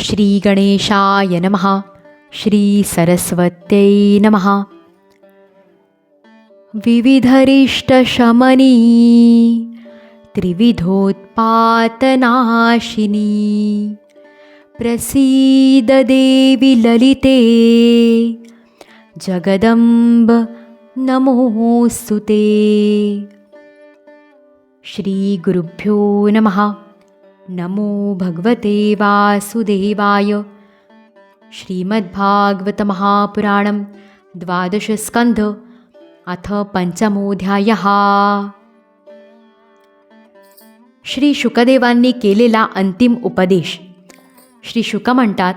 श्रीगणेशाय नमः। श्रीसरस्वत्यै नमः। विविधरिष्टशमनी त्रिविधोत्पातनाशिनी प्रसीददेवि ललिते जगदम्ब नमोऽस्तु ते। श्रीगुरुभ्यो नमः नमो भगवते वासुदेवाय। श्रीमद्भागवतमहापुराणं द्वादशस्कन्ध अथ पंचमोध्यायः श्री शुकदेवांनी केलेला अंतिम उपदेश। श्री शुक म्हणतात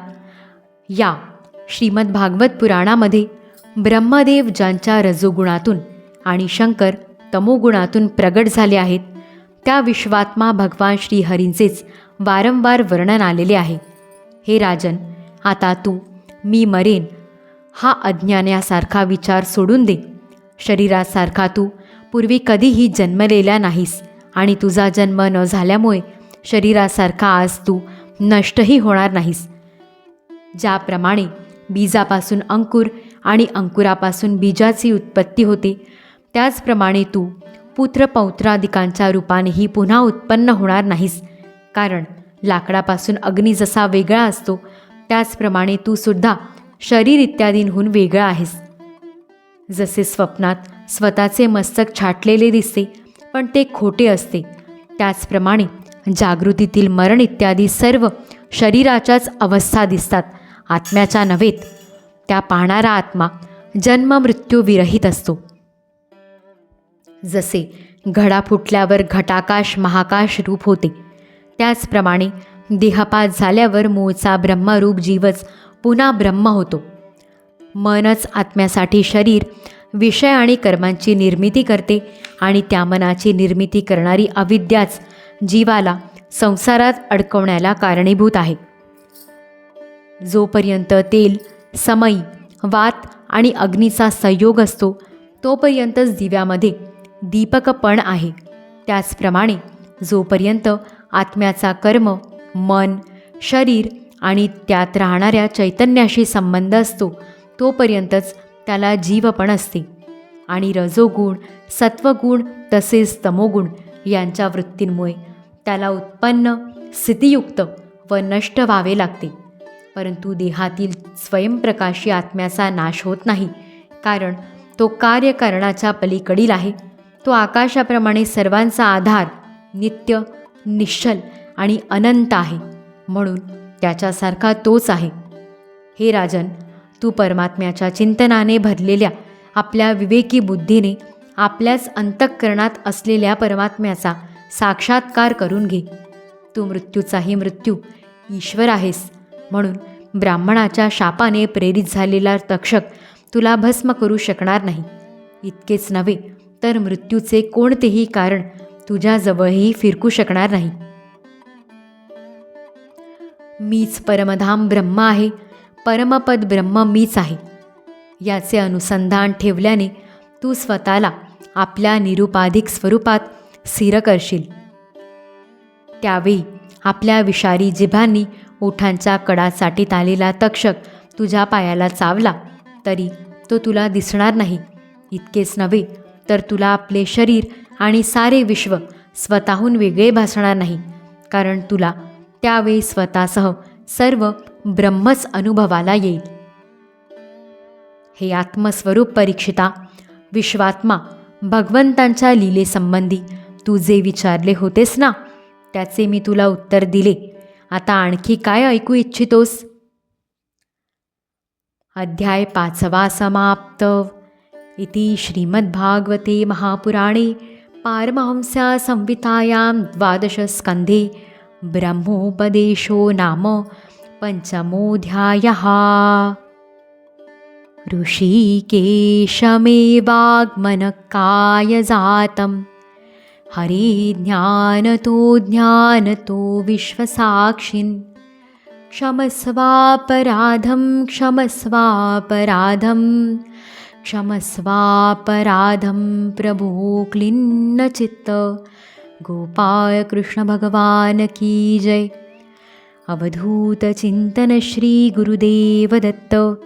या श्रीमद्भागवत पुराणामध्ये ब्रह्मदेव ज्यांच्या रजोगुणातून आणि शंकर तमोगुणातून प्रगट झाले आहेत त्या विश्वात्मा भगवान श्रीहरींचेच वारंवार वर्णन आलेले आहे. हे राजन आता तू मी मरेन हा अज्ञानासारखा विचार सोडून दे. शरीरासारखा तू पूर्वी कधीही जन्मलेला नाहीस आणि तुझा जन्म न झाल्यामुळे शरीरासारखा आज तू नष्टही होणार नाहीस. ज्याप्रमाणे बीजापासून अंकुर आणि अंकुरापासून बीजाची उत्पत्ती होते त्याचप्रमाणे तू पुत्रपौत्रादिकांच्या रूपानेही पुन्हा उत्पन्न होणार नाहीस. कारण लाकडापासून अग्नी जसा वेगळा असतो त्याचप्रमाणे तू सुद्धा शरीर इत्यादींहून वेगळा आहेस. जसे स्वप्नात स्वतःचे मस्तक छाटलेले दिसते पण ते खोटे असते. त्याचप्रमाणे जागृतीतील मरण इत्यादी सर्व शरीराच्याच अवस्था दिसतात आत्म्याच्या नव्हेत. त्या पाहणारा आत्मा जन्म विरहित असतो. जसे घडा फुटल्यावर घटाकाश महाकाश रूप होते. त्याचप्रमाणे देहपात झाल्यावर मूळचा ब्रह्मरूप जीवच पुन्हा ब्रह्म होतो. मनच आत्म्यासाठी शरीर विषय आणि कर्मांची निर्मिती करते आणि त्या मनाची निर्मिती करणारी अविद्याच जीवाला संसारात अडकवण्याला कारणीभूत आहे. जोपर्यंत तेल समयी वात आणि अग्नीचा संयोग असतो तोपर्यंतच दिव्यामध्ये दीपकपण आहे. त्याचप्रमाणे जोपर्यंत आत्म्याचा कर्म मन शरीर आणि त्यात राहणाऱ्या चैतन्याशी संबंध असतो तोपर्यंतच त्याला जीवपण असते. आणि रजोगुण सत्वगुण तसेच तमोगुण यांच्या वृत्तींमुळे त्याला उत्पन्न स्थितियुक्त व नष्ट व्हावे लागते. परंतु देहातील स्वयंप्रकाशी आत्म्याचा नाश होत नाही कारण तो कार्यकारणाच्या पलीकडील आहे. तो आकाशाप्रमाणे सर्वांचा आधार नित्य निश्चल आणि अनंत आहे. म्हणून त्याच्यासारखा तोच आहे. हे राजन तू परमात्म्याच्या चिंतनाने भरलेल्या आपल्या विवेकी बुद्धीने आपल्याच अंतःकरणात असलेल्या परमात्म्याचा साक्षात्कार करून घे. तू मृत्यूचाही मृत्यू ईश्वर आहेस. म्हणून ब्राह्मणाच्या शापाने प्रेरित झालेला तक्षक तुला भस्म करू शकणार नाही. इतकेच नव्हे तर मृत्यूचे कोणतेही कारण तुझ्याजवळही फिरकू शकणार नाही. मीच परमधाम ब्रह्म आहे परमपद ब्रह्म मीच आहे. याचे अनुसंधान ठेवल्याने तू स्वतःला आपल्या निरुपाधिक स्वरूपात स्थिर करशील. त्यावेळी आपल्या विषारी जिभांनी ओठांच्या कडा चाटीत आलेला तक्षक तुझ्या पायाला चावला तरी तो तुला दिसणार नाही. इतकेच नव्हे तर तुला आपले शरीर आणि सारे विश्व स्वतःहून वेगळे भासणार नाही कारण तुला त्यावेळी स्वतःसह सर्व ब्रह्मच अनुभवाला येईल. हे आत्मस्वरूप परीक्षिता विश्वात्मा भगवंतांच्या लीलेसंबंधी तू जे विचारले होतेस ना त्याचे मी तुला उत्तर दिले. आता आणखी काय ऐकू इच्छितोस? अध्याय पाचवा समाप्त. इति श्रीमद्भागवते महापुराणे पारमहंस्या संहितायां द्वादशस्कन्धे ब्रह्मोपदेशो नाम पञ्चमोऽध्यायः। ऋषिकेशमेवाग्मनकायजातं हरे ज्ञानतो ज्ञानतो विश्वसाक्षिन्। क्षमस्वापराधं क्षमस्वापराधं क्षमस्वापराधं प्रभो क्लिन्नचित्त। गोपाय कृष्णभगवान् की जय। अवधूतचिन्तनश्रीगुरुदेवदत्त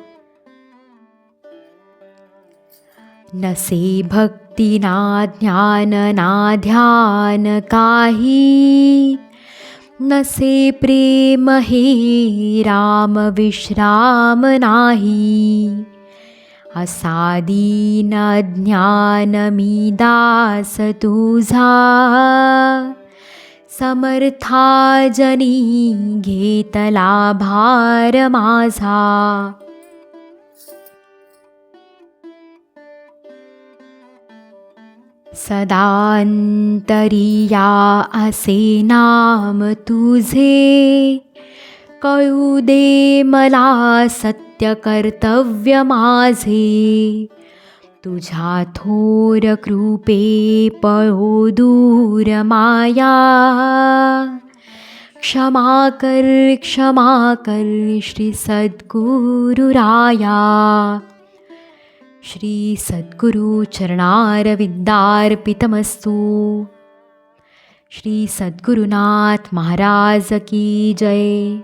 न से भक्ति ना ज्ञान ना ध्यान काही। न से प्रेम हे राम विश्राम नाही। असा दीन ज्ञान मी दास तुझा समर्था जनी घेतला भार माझा सदांतरिया असे नाम तुझे। कळू दे मला सत्य कर्तव्य माझे तुझ्या थोर कृपे पळो दूर माया क्षमा कर क्षमा कर श्री सद्गुरुराया श्री चरणारविंदार्पितमस्तु श्री सद्गुरुनाथ महाराज की जय